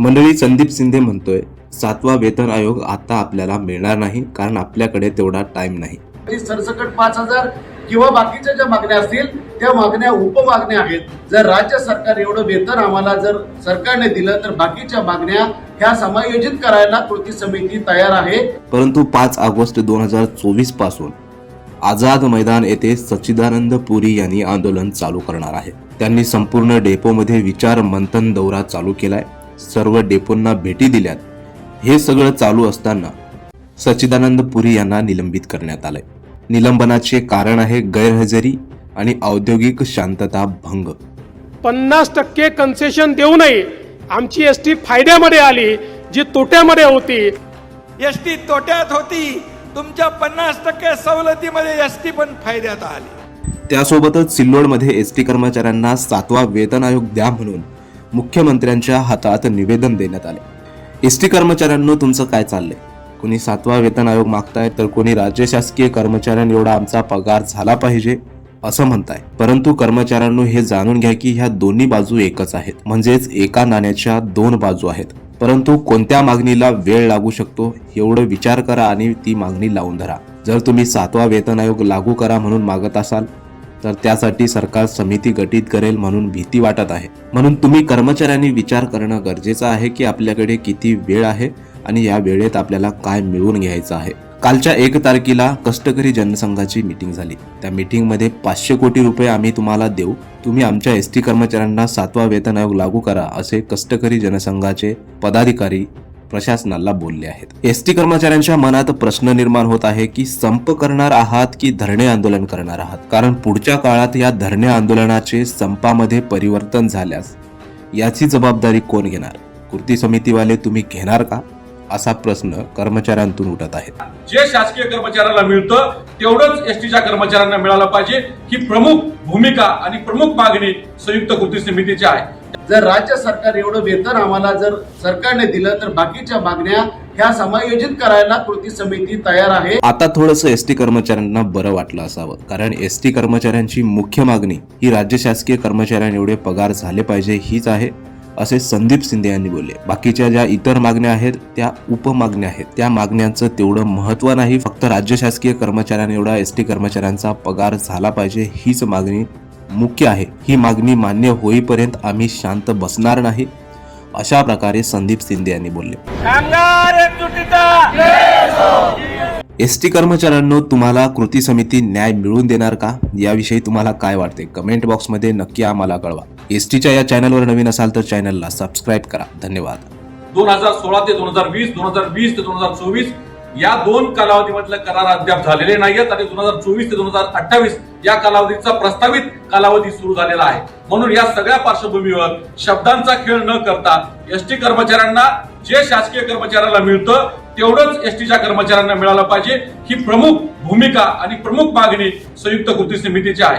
मंडळी संदीप शिंदे म्हणतोय सातवा वेतन आयोग आता आपल्याला मिळणार नाही कारण आपल्याकडे तेवढा टाइम नाही. सरसकट पाच हजार किंवा बाकीच्या ज्या मागण्या असतील त्या मागण्या उपमागण्या आहेत. जर राज्य सरकार एवढं वेतन आम्हाला जर सरकारने दिलं तर बाकीच्या मागण्या ह्या समायोजित करायला कृती समिती तयार आहे. परंतु पाच ऑगस्ट दोन हजार चोवीसपासून आझाद मैदान येथे सच्चिदानंद पुरी यांनी आंदोलन चालू करणार आहे. त्यांनी संपूर्ण डेपोमध्ये विचार मंथन दौरा चालू केलाय. सर्व डेपोंना भेटी दिल्यात. हे सगळं चालू असताना सच्चिदानंद पुरी यांना निलंबित करण्यात आलंय. निलंबनाचे कारण आहे गैरहजेरी आणि औद्योगिक शांतता भंग. पन्नास टक्के कन्सेशन देऊनही आमची एस टी फायद्यामध्ये आली जी तोट्यामध्ये होती. एस टी तोट्यात होती. तुमच्या पन्नास टक्के सवलतीमध्ये एस टी पण फायद्यात आली. त्यासोबतच सिल्लोडमध्ये एस टी कर्मचाऱ्यांना सातवा वेतन आयोग द्या म्हणून मुख्यमंत्र्यांच्या हातात निवेदन देण्यात आले. एस टी कर्मचाऱ्यांनो तुमचं काय चाललंय? कोणी सातवा वेतन आयोग मागताय तर कोणी राज्य शासकीय कर्मचाऱ्यांनी एवढा आमचा पगार झाला पाहिजे असं म्हणताय. परंतु कर्मचाऱ्यांनो हे जाणून घ्या की ह्या दोन्ही बाजू एकच आहेत. म्हणजेच एका नाण्याच्या दोन बाजू आहेत. परंतु कोणत्या मागणीला वेळ लागू शकतो एवढं विचार करा आणि ती मागणी लावून धरा. जर तुम्ही सातवा वेतन आयोग लागू करा म्हणून मागत असाल तर त्यासाठी सरकार समिती गठीत करेल म्हणून भीती वाटत आहे. म्हणून तुम्ही कर्मचाऱ्यांनी विचार करणं गरजेचं आहे की आपल्याकडे किती वेळ आहे आणि या वेळेत आपल्याला काय मिळवून घ्यायचं आहे. कालच्या एक तारखेला कष्टकरी जनसंघाची मीटिंग झाली. त्या मीटिंगमध्ये पाचशे कोटी रुपये आम्ही तुम्हाला देऊ. तुम्ही आमच्या एस टी कर्मचाऱ्यांना सातवा वेतन आयोग लागू करा असे कष्टकरी जनसंघाचे पदाधिकारी प्रशासनाला बोलले आहेत. एसटी कर्मचाऱ्यांच्या मनात प्रश्न निर्माण होत आहे की संप करणार आहात की धरणे आंदोलन करणार आहात? कारण पुढच्या काळात या धरणे आंदोलनाचे संपामध्ये परिवर्तन झाल्यास याची जबाबदारी कोण घेणार? कृती समितीवाले तुम्ही घेणार का? असा प्रश्न कर्मचाऱ्यांतून उठत आहे जे शासकीय कर्मचाऱ्याला मिळतं तेवढंच एसटीच्या कर्मचाऱ्यांना मिळालं पाहिजे. ही प्रमुख भूमिका आणि प्रमुख मागणी संयुक्त कृती समितीची आहे. जर राज्य सरकार एवढं वेतन आम्हाला जर सरकारने दिलं तर बाकीच्या मागण्या ह्या समायोजित करायला कृती समिती तयार आहे. आता थोडंसं एस टी कर्मचाऱ्यांना बरं वाटलं असावं कारण एस टी कर्मचाऱ्यांची मुख्य मागणी ही राज्य शासकीय कर्मचाऱ्यांना एवढे पगार झाले पाहिजे हीच आहे असे संदीप शिंदे यांनी बोलले. बाकीच्या ज्या इतर मागण्या आहेत त्या उपमागण्या आहेत. त्या मागण्यांचं तेवढं महत्त्व नाही फक्त राज्य शासकीय कर्मचाऱ्यांना एवढा एस टी कर्मचाऱ्यांचा पगार झाला पाहिजे हीच मागणी मुख्य आहे. ही मागणी मान्य होईपर्यंत आम्ही शांत बसणार नाही अशा प्रकारे संदीप शिंदे यांनी बोलले. एस टी कर्मचाऱ्यांनो तुम्हाला कृती समिती न्याय मिळवून देणार का? याविषयी तुम्हाला काय वाटते? कमेंट बॉक्समध्ये नक्की आम्हाला कळवा. एस टीच्या या चॅनलवर नवीन असाल तर चॅनलला सबस्क्राईब करा. धन्यवाद. दोन हजार सोळा ते दोन हजार वीस दोन हजार वीस ते दोन हजार चोवीस या दोन कालावधीमधले करार अद्याप झालेले नाहीयेत. आणि दोन हजार चोवीस ते दोन हजार अठ्ठावीस या कालावधीचा प्रस्तावित कालावधी सुरू झालेला आहे. म्हणून या सगळ्या पार्श्वभूमीवर शब्दांचा खेळ न करता एसटी कर्मचाऱ्यांना जे शासकीय कर्मचाऱ्याला मिळतं तेवढंच एसटीच्या कर्मचाऱ्यांना मिळालं पाहिजे. ही प्रमुख भूमिका आणि प्रमुख मागणी संयुक्त कृती समितीची आहे.